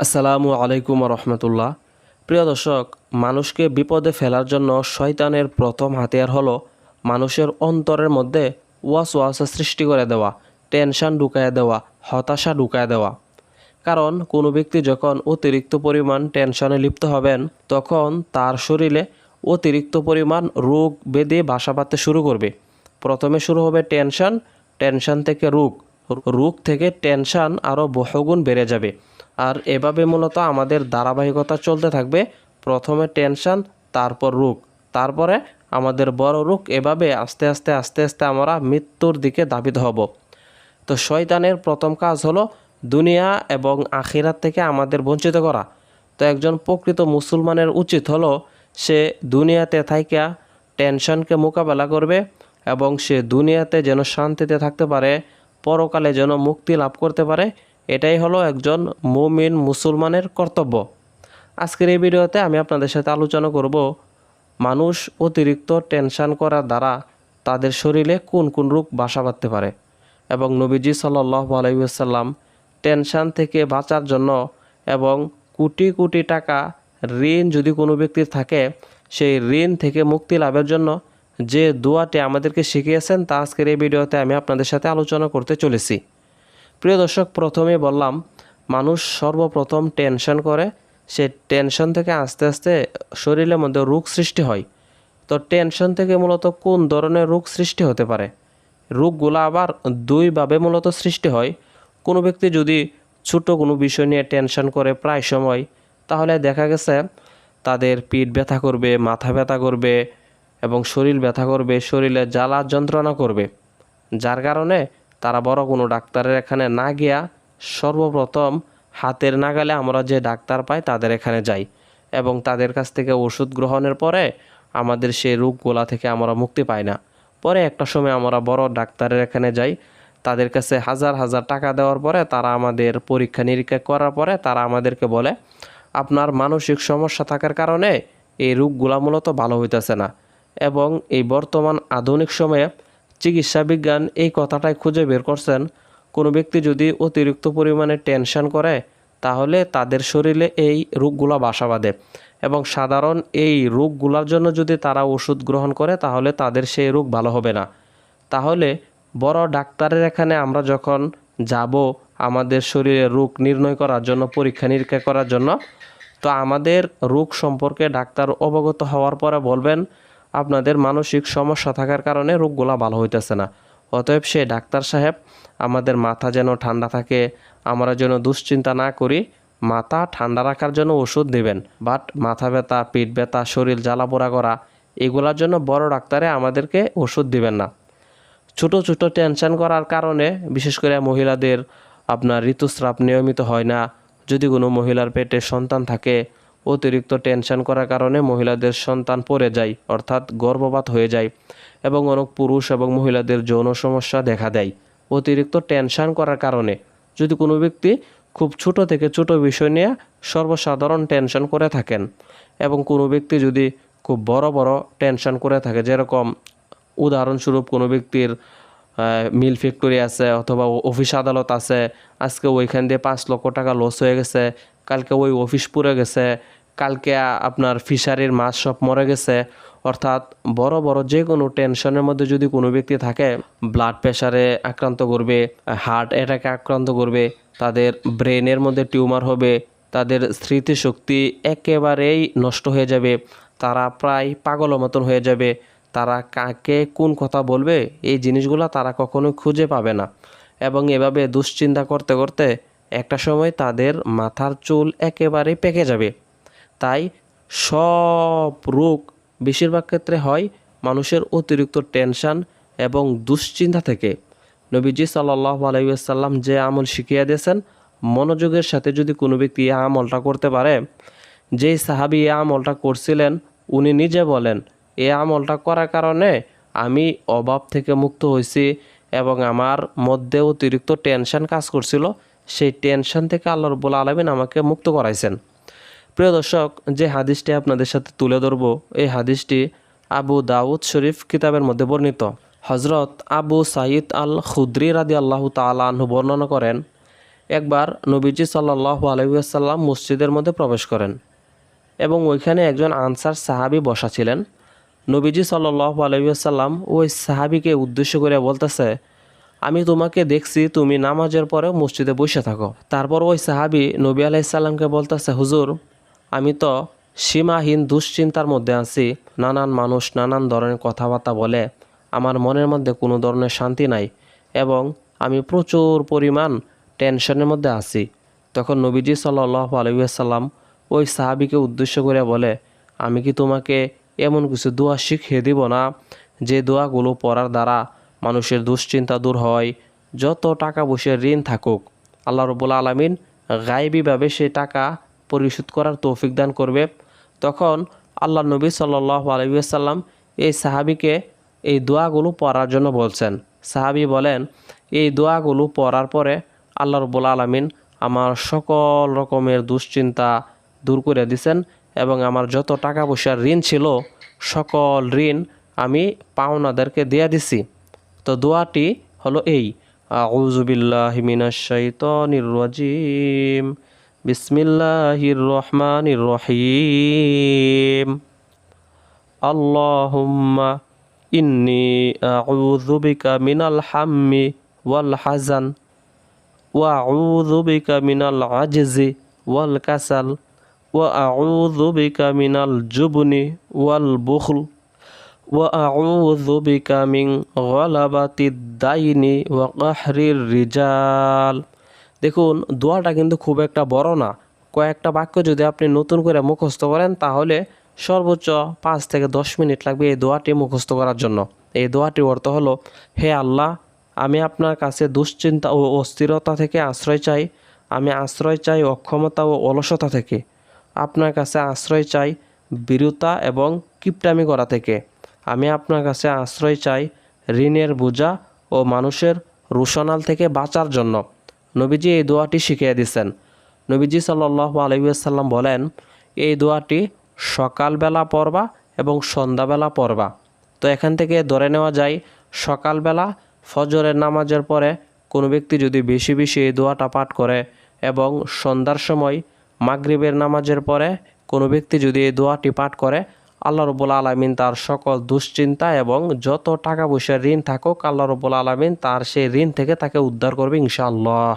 আসসালামু আলাইকুম রহমতুল্লাহ প্রিয় দর্শক, মানুষকে বিপদে ফেলার জন্য শয়তানের প্রথম হাতিয়ার হলো মানুষের অন্তরের মধ্যে ওয়াস ওয়াসা সৃষ্টি করে দেওয়া, টেনশান ঢুকায় দেওয়া, হতাশা ঢুকায় দেওয়া। কারণ কোনো ব্যক্তি যখন অতিরিক্ত পরিমাণ টেনশনে লিপ্ত হবেন, তখন তার শরীরে অতিরিক্ত পরিমাণ রোগ বেঁধে বাসা বাঁধতে শুরু করবে। প্রথমে শুরু হবে টেনশন টেনশন থেকে রোগ রোগ থেকে টেনশন আরও বহুগুণ বেড়ে যাবে। আর এভাবে মূলত আমাদের ধারাবাহিকতা চলতে থাকবে। প্রথমে টেনশন, তারপর রোগ। তারপরে আমাদের বড় রোগ এভাবে আস্তে আস্তে আস্তে আস্তে আমরা মৃত্যুর দিকে দাবিত হব। তো শয়তানের প্রথম কাজ হলো দুনিয়া এবং আখিরাত থেকে আমাদের বঞ্চিত করা। তো একজন প্রকৃত মুসলমানের উচিত হলো সে দুনিয়াতে থাইকা টেনশনকে মোকাবেলা করবে এবং সে দুনিয়াতে যেন শান্তিতে থাকতে পারে, পরকালে যেন মুক্তি লাভ করতে পারে এটাই হলো একজন মুমিন মুসলমানের কর্তব্য। আজকের এই ভিডিওতে আমি আপনাদের সাথে আলোচনা করব, মানুষ অতিরিক্ত টেনশান করার দ্বারা তাদের শরীরে কোন কোন রোগ বাসা বাঁধতে পারে এবং নবীজি সাল্লাহ আলাইসাল্লাম টেনশন থেকে বাঁচার জন্য এবং কোটি কোটি টাকা ঋণ যদি কোনো ব্যক্তির থাকে, সেই ঋণ থেকে মুক্তি লাভের জন্য যে দোয়াটি আমাদেরকে শিখিয়েছেন তা আজকের এই ভিডিওতে আমি আপনাদের সাথে আলোচনা করতে চলেছি। প্রিয় দর্শক, প্রথমে বললাম, মানুষ সর্বপ্রথম টেনশন করে। সে টেনশন থেকে আস্তে আস্তে শরীরের মধ্যে রোগ সৃষ্টি হয়। তো টেনশন থেকে মূলত কোন ধরনের রোগ সৃষ্টি হতে পারে? রোগগুলো আবার দুইভাবে মূলত সৃষ্টি হয়। কোনো ব্যক্তি যদি ছোট কোনো বিষয় নিয়ে টেনশন করে প্রায় সময়, তাহলে দেখা গেছে তাদের পিঠ ব্যথা করবে, মাথা ব্যথা করবে এবং শরীর ব্যথা করবে, শরীরে জ্বালা যন্ত্রণা করবে। যার কারণে তারা বড় কোনো ডাক্তারের এখানে না গিয়া সর্বপ্রথম হাতের নাগালে আমরা যে ডাক্তার পাই তাদের এখানে যাই এবং তাদের কাছ থেকে ওষুধ গ্রহণের পরে আমাদের সেই রোগগুলা থেকে আমরা মুক্তি পাই না। পরে একটা সময় আমরা বড় ডাক্তারের এখানে যাই, তাদের কাছে হাজার হাজার টাকা দেওয়ার পরে তারা আমাদের পরীক্ষা নিরীক্ষা করার পরে তারা আমাদেরকে বলে, আপনার মানসিক সমস্যা থাকার কারণে এই রোগগুলা মূলত ভালো হইতেছে না। এবং এই বর্তমান আধুনিক সময়ে চিকিৎসা বিজ্ঞান এই কথাটাই খুঁজে বের করছেন। কোনো ব্যক্তি যদি অতিরিক্ত পরিমাণে টেনশন করে, তাহলে তাদের শরীরে এই রোগগুলো বাসা বাঁধে। এবং সাধারণ এই রোগগুলোর জন্য যদি তারা ওষুধ গ্রহণ করে, তাহলে তাদের সেই রোগ ভালো হবে না। তাহলে বড় ডাক্তারের এখানে আমরা যখন যাব আমাদের শরীরে রোগ নির্ণয় করার জন্য, পরীক্ষা নিরীক্ষা করার জন্য, তো আমাদের রোগ সম্পর্কে ডাক্তার অবগত হওয়ার পরে বলবেন আপনাদের মানসিক সমস্যা থাকার কারণে রোগগুলা ভালো হইতেছে না। অতএব সে ডাক্তার সাহেব, আমাদের মাথা যেন ঠান্ডা থাকে, আমরা যেন দুশ্চিন্তা না করি, মাথা ঠান্ডা রাখার জন্য ওষুধ দেবেন। বাট মাথা ব্যথা, পিঠ ব্যথা, শরীর জ্বালা পোড়া করা, এগুলোর জন্য বড় ডাক্তারে আমাদেরকে ওষুধ দিবেন না। ছোট ছোট টেনশন করার কারণে, বিশেষ করে মহিলাদের আপনার ঋতুস্রাব নিয়মিত হয় না। যদি কোনো মহিলার পেটে সন্তান থাকে অতিরিক্ত টেনশন করার কারণে মহিলাদের সন্তান পড়ে যায়, অর্থাৎ গর্ভপাত হয়ে যায় এবং অনেক পুরুষ এবং মহিলাদের যৌন সমস্যা দেখা দেয়। অতিরিক্ত টেনশন করার কারণে যদি কোনো ব্যক্তি খুব ছোট থেকে ছোট বিষয় নিয়ে সর্বসাধারণ টেনশন করে থাকেন এবং কোনো ব্যক্তি যদি খুব বড় বড় টেনশন করে থাকে, যেরকম উদাহরণস্বরূপ কোনো ব্যক্তির মিল ফ্যাক্টরি আছে অথবা অফিস আদালত আছে, আজকে ওইখান দিয়ে পাঁচ লক্ষ টাকা লস হয়ে গেছে, কালকে ওই অফিস পুড়ে গেছে কালকে আপনার ফিশারির মাছ সব মরে গেছে। অর্থাৎ বড় বড় যে কোনো টেনশনের মধ্যে যদি কোনো ব্যক্তি থাকে ব্লাড প্রেশারে আক্রান্ত করবে হার্ট অ্যাটাকে আক্রান্ত করবে, তাদের ব্রেনের মধ্যে টিউমার হবে, তাদের স্মৃতিশক্তি একেবারেই নষ্ট হয়ে যাবে, তারা প্রায় পাগলের মতন হয়ে যাবে। তারা কাকে কোন কথা বলবে, এই জিনিসগুলো তারা কখনোই খুঁজে পাবে না। এবং এভাবে দুশ্চিন্তা করতে করতে একটা সময় তাদের মাথার চুল একেবারেই পেকে যাবে। তাই সব রোগ বেশিরভাগ ক্ষেত্রে হয় মানুষের অতিরিক্ত টেনশন এবং দুশ্চিন্তা থেকে। নবীজি সাল্লাহ আলাইসাল্লাম যে আমল শিখিয়ে দিয়েছেন, মনোযোগের সাথে যদি কোনো ব্যক্তি এই আমলটা করতে পারে, যেই সাহাবি এই আমলটা করছিলেন, উনি নিজে বলেন, এই আমলটা করার কারণে আমি অভাব থেকে মুক্ত হয়েছি এবং আমার মধ্যে অতিরিক্ত টেনশন কাজ করছিল। সেই টেনশন থেকে আল্লাহ রব্বুল আলমিন আমাকে মুক্ত করাইছেন। প্রিয় দর্শক, যে হাদিসটি আপনাদের সাথে তুলে ধরব, এই হাদিসটি আবু দাউদ শরীফ কিতাবের মধ্যে বর্ণিত। হজরত আবু সাইদ আল খুদ্রি রাদি আল্লাহ তালাহ বর্ণনা করেন, একবার নবীজি সাল্লাহ আলহিহাসাল্লাম মসজিদের মধ্যে প্রবেশ করেন এবং ওইখানে একজন আনসার সাহাবি বসা ছিলেন। নবীজি সাল্লাহ আলহিহাসাল্লাম ওই সাহাবিকে উদ্দেশ্য করে বলতেছে, আমি তোমাকে দেখছি, তুমি নামাজের পরে মসজিদে বসে থাকো। তারপর ওই সাহাবি নবী আলাইসাল্লামকে বলতেছে, হুজুর আমি তো সীমাহীন দুশ্চিন্তার মধ্যে আছি। নানান মানুষ নানান ধরনের কথাবার্তা বলে। আমার মনের মধ্যে কোনো ধরনের শান্তি নাই এবং আমি প্রচুর পরিমাণ টেনশনের মধ্যে আছি। তখন নবীজি সাল্লাহ আলহিসাল্লাম ওই সাহাবিকে উদ্দেশ্য করে বলে, আমি কি তোমাকে এমন কিছু দোয়া শিখিয়ে দিব না যে দোয়াগুলো পড়ার দ্বারা মানুষের দুশ্চিন্তা দূর হয়? যত টাকা পয়সার ঋণ থাকুক, আল্লাহ রবুল আলমিন গায়েবীভাবে সেই টাকা পরিশোধ করার তৌফিক দান করবে। তখন আল্লাহ নবী সাল্লাহ আলহিসাল্লাম এই সাহাবিকে এই দোয়াগুলো পড়ার জন্য বলছেন। সাহাবি বলেন, এই দোয়াগুলো পড়ার পরে আল্লাহ রবুল আলমিন আমার সকল রকমের দুশ্চিন্তা দূর করে দিছেন এবং আমার যত টাকা পয়সার ঋণ ছিল, সকল ঋণ আমি পাওনাদেরকে দিয়ে দিছি। তো দোয়াটি হলো এই আউজুবিল্লাহি মিনাশ শাইতানির রাজিম। বিসমিল্লাহির রহমানির রহিম। আল্লাহুম্মা ইন্নি আউযু বিকা মিনাল হাম্মি ওয়াল হাজান ওয়া আউযু বিকা মিনাল আজজি ওয়াল কাসাল ওয়া আউযু বিকা মিনাল জুবনি ওয়াল বুখল ওয়া আউযু বিকা মিন গালাবাতিদ দাইনি ওয়া কাহরির রিজাল। দেখুন, দোয়াটা কিন্তু খুব একটা বড় না। কয়েকটা বাক্য যদি আপনি নতুন করে মুখস্থ করেন, তাহলে সর্বোচ্চ পাঁচ থেকে দশ মিনিট লাগবে এই দোয়াটি মুখস্থ করার জন্য। এই দোয়াটির অর্থ হলো, হে আল্লাহ, আমি আপনার কাছে দুশ্চিন্তা ও অস্থিরতা থেকে আশ্রয় চাই। আমি আশ্রয় চাই অক্ষমতা ও অলসতা থেকে। আপনার কাছে আশ্রয় চাই বীরতা এবং কিপটামি করা থেকে। আমি আপনার কাছে আশ্রয় চাই ঋণের বোঝা ও মানুষের রুশনাল থেকে বাঁচার জন্য। নবীজি এই দোয়াটি শিখিয়ে দিছেন নবীজি সাল্লাহ আলহিসাল্লাম বলেন, এই দোয়াটি সকালবেলা পড়বা এবং সন্ধ্যাবেলা পড়বা। তো এখান থেকে ধরে নেওয়া যায়, সকালবেলা ফজরের নামাজের পরে কোনো ব্যক্তি যদি বেশি বেশি এই দোয়াটা পাঠ করে এবং সন্ধ্যার সময় মাগরিবের নামাজের পরে কোনো ব্যক্তি যদি এই দোয়াটি পাঠ করে আল্লাহ রবুল আলমিন তার সকল দুশ্চিন্তা এবং যত টাকা পয়সার ঋণ থাকুক, আল্লাহ রবুল আলমিন তার সেই ঋণ থেকে তাকে উদ্ধার করবে ইনশাআল্লাহ।